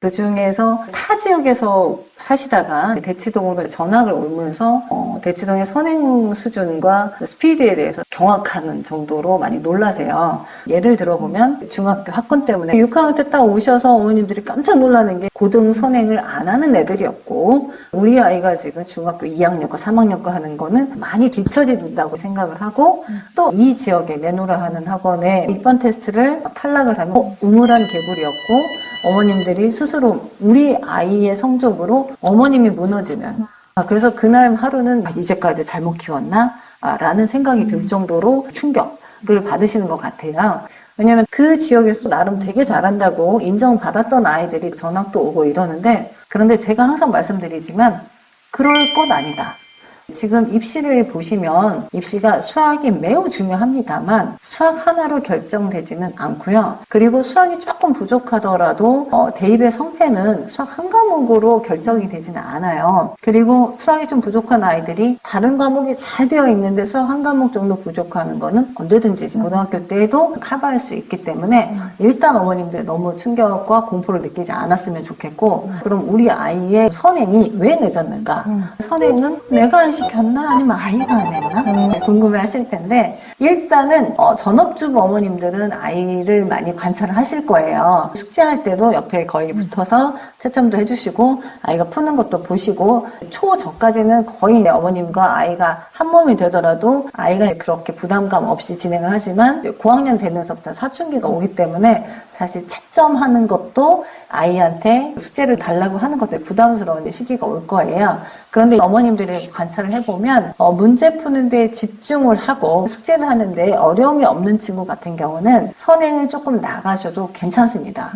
그 중에서 타 지역에서 사시다가 대치동으로 전학을 오면서 어, 대치동의 선행 수준과 스피드에 대해서 경악하는 정도로 많이 놀라세요. 예를 들어보면 중학교 학군 때문에 6학년 때 딱 오셔서 어머님들이 깜짝 놀라는 게 고등 선행을 안 하는 애들이었고 우리 아이가 지금 중학교 2학년과 3학년과 하는 거는 많이 뒤처진다고 생각을 하고 또 이 지역에 내노라 하는 학원에 입반 테스트를 탈락을 하면 어, 우물한 개구리였고 어머님들이 스스로 우리 아이 의 성적으로 어머님이 무너지는 아, 그래서 그날 하루는 아, 이제까지 잘못 키웠나? 아, 라는 생각이 들 정도로 충격을 받으시는 것 같아요. 왜냐면 그 지역에서 나름 되게 잘한다고 인정받았던 아이들이 전학도 오고 이러는데 그런데 제가 항상 말씀드리지만 그럴 것 아니다. 지금 입시를 보시면 입시가 수학이 매우 중요합니다만 수학 하나로 결정되지는 않고요. 그리고 수학이 조금 부족하더라도 어, 대입의 성패는 수학 한 과목으로 결정이 되지는 않아요. 그리고 수학이 좀 부족한 아이들이 다른 과목이 잘 되어 있는데 수학 한 과목 정도 부족하는 거는 언제든지 고등학교 때에도 커버할 수 있기 때문에 일단 어머님들 너무 충격과 공포를 느끼지 않았으면 좋겠고 그럼 우리 아이의 선행이 왜 늦었는가? 선행은 내가 안 시켰나 아니면 아이가 안 했나? 궁금해 하실 텐데 일단은 어, 전업주부 어머님들은 아이를 많이 관찰을 하실 거예요. 숙제할 때도 옆에 거의 붙어서 채점도 해주시고 아이가 푸는 것도 보시고 초 저까지는 거의 어머님과 아이가 한 몸이 되더라도 아이가 그렇게 부담감 없이 진행을 하지만 고학년 되면서부터 사춘기가 오기 때문에 사실 채점하는 것도 아이한테 숙제를 달라고 하는 것도 부담스러운 시기가 올 거예요. 그런데 어머님들이 관찰을 해보면 어, 문제 푸는데 집중을 하고 숙제를 하는데 어려움이 없는 친구 같은 경우는 선행을 조금 나가셔도 괜찮습니다.